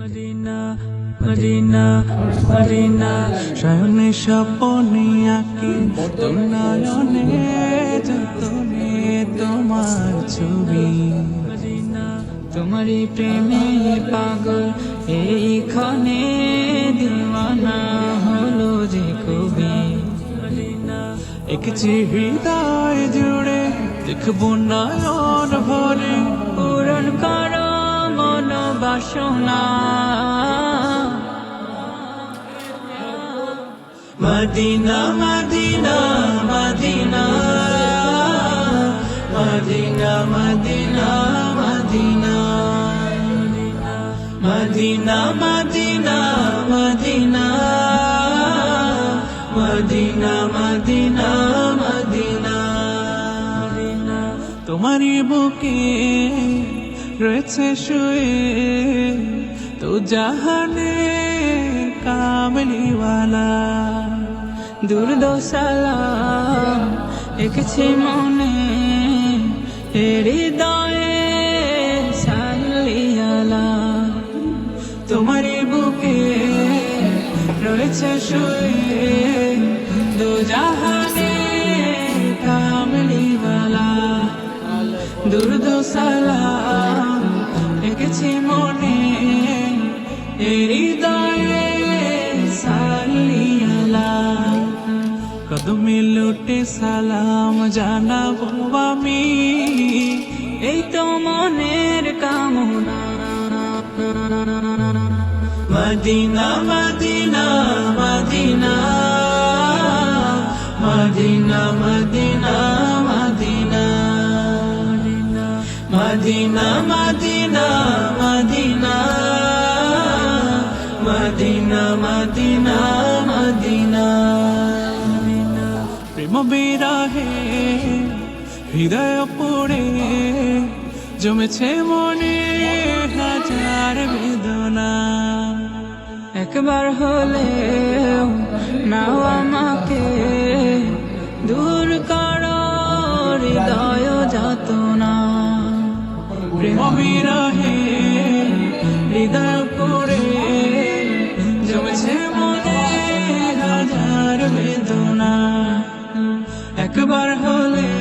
Medina Medina Medina, শয়নে স্বপনে আঁকি। নয়নে যতনে তোমার ছবি। তোমারই প্রেমে পাগল, এইখানে দিওয়ানা হলো যে কবি। এঁকেছি হৃদয় জুড়ে দেখব নয়ন বাসনা Medina Medina Medina. Medina Medina Medina. Medina Medina Medina. Medina Medina Medina. তোমারই বুকে রয়েছে শুয়ে, তো জাহানে কামলিওয়ালা দুর্দশালাম এঁকেছি মনে, হৃদয়ে সালিয়ালা তোমারই বুকে রয়েছে শুয়ে দু জাহানে কামলিওয়ালা দুর্দশালাম এঁকেছি মনে হৃদয়ে সালিয়ালা কদমে লোটে সালাম জানাব আমি, এই তো মনের কামনা। Medina Medina Medina Medina Medina. Medina Medina Medina Medina Medina Medina প্রেম বিরাহে, হৃদয় পড়ে, জমেছে মনে হাজার বেদনা। একবার হলে নাও আমাকে, দূর করো, হৃদয় যত না প্রেম বিরহে হৃদয় পড়ে জমেছে মনে হাজার বেদনা। একবার হলে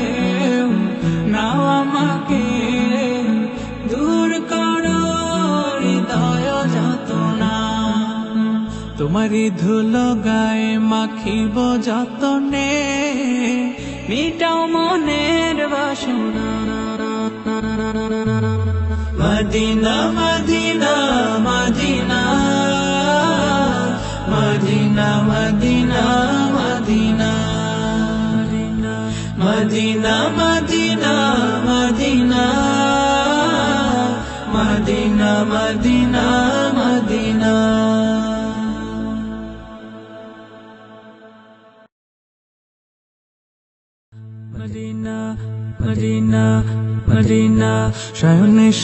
নাও আমাকে, দূর করো হৃদয় যত না তোমারই ধুলো গায়ে মাখিব যতনে, মিটাও মনের বাসনা। Medina Medina Medina Medina Medina Medina Medina Medina Medina Medina Medina Medina Medina Medina Medina শয়নে